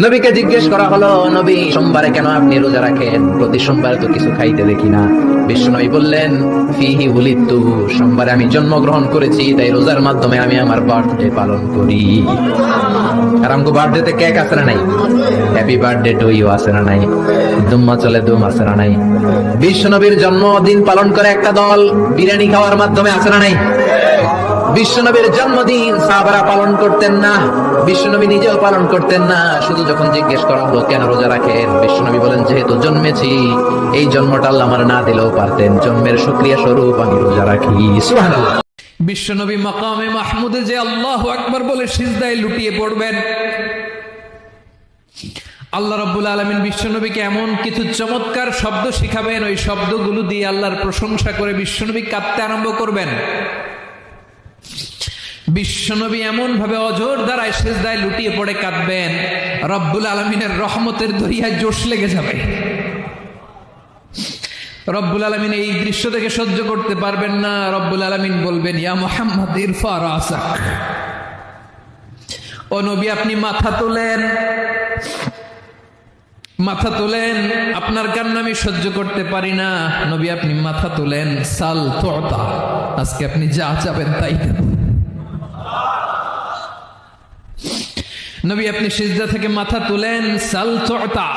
নবীকে জিজ্ঞেস করা হলো, নবী, সোমবারে কেন আপনি রোজা রাখেন? প্রতি সোমবারে তো কিছু খাইতে দেখি না। বিষ্ণুনবী বললেন, ফিহি হুলিতু সোমবারে আমি জন্মগ্রহণ করেছি, তাই রোজার মাধ্যমে আমি আমার বার্থডে পালন করি। আর আমগো বার্থডেতে কেক আছে না নাই? হ্যাপি বার্থডে টু ইউ আছে না নাই? দুম্মা চলে, দুম আছে না নাই? বিশ্বনবীর জন্মদিন পালন করে একটা দল, বিরিয়ানি খাওয়ার মাধ্যমে আছে না নাই? বিশ্বনবীর জন্মদিন সাহাবারা পালন করতেন না, বিশ্বনবী নিজেও পালন করতেন না। শুধু যখন জিজ্ঞেস করা হলো, কেন রোজা রাখেন? বিশ্বনবী বলেন, যেহেতু জন্মেছি, এই জন্মটা আল্লাহ আমার না দিলেও পারতেন। জন্মের শুক্রিয়া স্বরূপ আমি রোজা রাখি। বিশ্বনবী মাকামে মাহমুদে যে আল্লাহ আকবার বলে সিজদায় লুটিয়ে পড়বেন। আল্লাহ রাব্বুল আলমিন বিশ্বনবীকে এমন কিছু চমৎকার শব্দ শিখাবেন। ওই শব্দগুলো দিয়ে আল্লাহর প্রশংসা করে বিশ্বনবী কাঁদতে আরম্ভ করবেন। বিশ্বনবী এমন ভাবে অজোর দ্বারায় সেজদায় লুটিয়ে পড়ে কাঁদবেন। রব্বুল আলমিনের রহমতের দরিয়ায় জোশ লেগে যাবে। রব্বুল আলমিন এই দৃশ্য থেকে সহ্য করতে পারবেন না। রব্বুল আলমিন বলবেন, ইয়া মোহাম্মদ, ইরফা রাসাক। ও নবী, আপনি মাথা তোলেন। মাথা তোলেন, আপনার কান্না আমি সহ্য করতে পারি না। নবী, আপনি মাথা তোলেন, সাল তোতা আজকে আপনি যা চাবেন তাই নবী, আপনি সিজদা থেকে মাথা তুলেন, সাল তোতা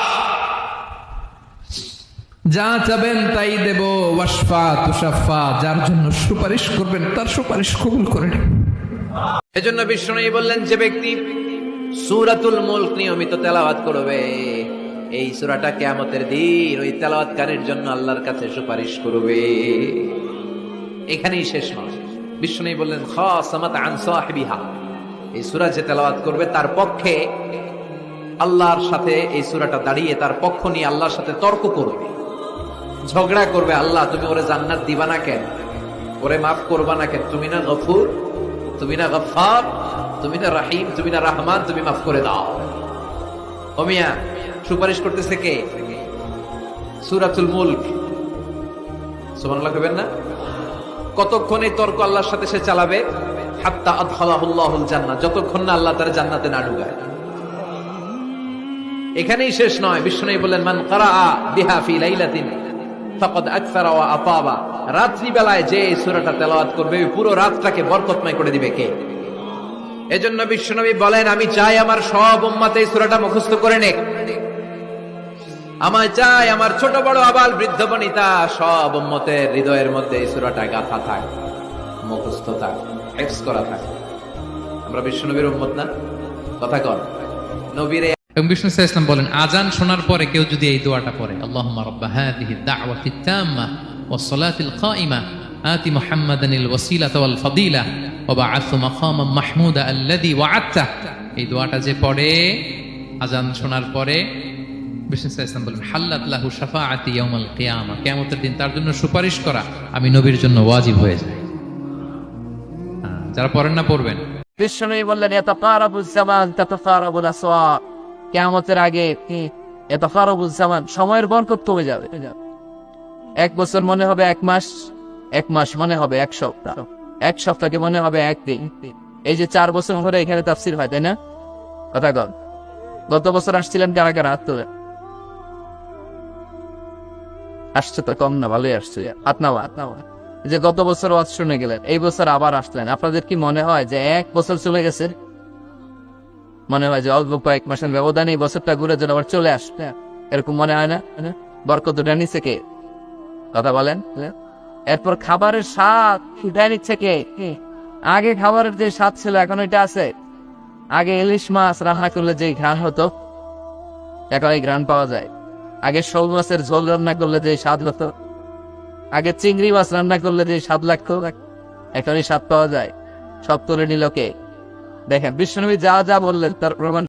যা চাবেন তাই দেব। ওয়াসফা তুষাফা যার জন্য সুপারিশ করবেন, তার সুপারিশ কবুল করে এজন্য বিষ্ণু বললেন, যে ব্যক্তি সূরাতুল মুলক নিয়মিত তেলাওয়াত করবে এই সুরাটা কিয়ামতের দিন, ওই তেলাওয়াতকারীর জন্য আল্লাহর কাছে সুপারিশ করবে। এখানেই শেষ নয় বিষ্ণু বললেন সাহিবিহা। এই সুরা যে তেলাওয়াত করবে, তার পক্ষে আল্লাহর সাথে এই সুরাটা দাঁড়িয়ে, তার পক্ষ নিয়ে আল্লাহর সাথে তর্ক করবে। ঝগড়া করবে, আল্লাহ, তুমি ওরে জান্নাত দিবা না কেন? ওরে মাফ করবা না কেন? তুমি না গফুর, তুমি না গফার তুমি না রাহিম, তুমি না রহমান, তুমি মাফ করে দাও। ওমিয়া সুপারিশ করতেছে কে? সুরাতুল মুলক। সুবহানাল্লাহ কইবেন না? কতক্ষণ তর্ক আল্লাহর সাথে সে চালাবে? হাত্তা আদখালাহুল্লাহুল জান্নাহ। যতক্ষণ না আল্লাহ তার জান্নাতে না ঢুকায়। এখানেই শেষ নয়। বিষ্ণু বললেন, মান কারা বিহা ফি লাইলাতিন ফাকাদ আকসারা ওয়া আতাবা। রাত্রি বেলায় যে এই সূরাটা তেলাওয়াত করবে পুরো রাতটাকে বরকতময় করে দিবে কে? এজন্য বিশ্বনবী বলেন, আমি চাই আমার সব উম্মাতে এই সূরাটা মুখস্থ করে নেক। আমার চাই আমার ছোট বড় আবাল বৃদ্ধ বনিতা, সব উম্মতের হৃদয়ের মধ্যে এই সূরাটা গাথা থাক, মুখস্থ থাক হেফজ করা থাক। আমরা বিশ্বনবীর উম্মত না? কথা কর নবীরে এবং বিষ্ণু আলাইহি বলেন, আজান শোনার পরে কেউ যদি এই দোয়াটা পড়ে, আল্লাহুম্মা রাব্বা হাযিহি দাওয়াতি তাম্মা ওয়াস সালাতিল কাইমা আতি মুহাম্মাদানিল ওয়াসিলাতা ওয়াল ফাদিলা ওয়া বা'আথু মাকামান মাহমুদা আল্লাযী ওয়া'আদতা এই দোয়াটা যে পড়ে, আজান শোনার পরে কিয়ামতের দিন তার জন্য সুপারিশ করা, আমি নবীর জন্য ওয়াজিব হয়ে যারা পড়েন না, পড়বেন। বললেন আগে সময়ের বরকত কমে যাবে? এক বছর মনে হবে এক মাস এক মাস মনে হবে এক সপ্তাহ, এক সপ্তাহকে মনে হবে এক দিন। এই যে চার বছর ধরে এখানে তাফসির হয়, তাই না? কথা গত বছর আসছিলেন কারা কারা আসছে তো কম না ভালোই আসছে। হাত নাও হাত নাও যে গত বছর ওয়াজ শুনে গেলেন, এই বছর আবার আসলেন। আপনাদের কি মনে হয় যে এক বছর চলে গেছে? মনে হয় যে অল্প কয়েক মাসের ব্যবধানে এই বছরটা ঘুরে যেন আবার চলে আসবে এরকম মনে হয় না? বরকত উঠে নিচ্ছে কে কথা বলেন। এরপর খাবারের স্বাদ উঠে নিচ্ছে কে আগে খাবারের যে স্বাদ ছিল, এখন ওইটা আছে। আগে ইলিশ মাছ রান্না করলে যে ঘ্রাণ হতো, এখন এই ঘ্রাণ পাওয়া যায়। আগে শোল মাছের ঝোল রান্না করলে যে স্বাদ হতো, আগে চিংড়ি মাছ রান্না করলে যে স্বাদ লাগতো, এখনই স্বাদ পাওয়া যায়। সব তুলে নিল কে? দেখেন, বিশ্বনবী যা যা বললেন, তার প্রমাণ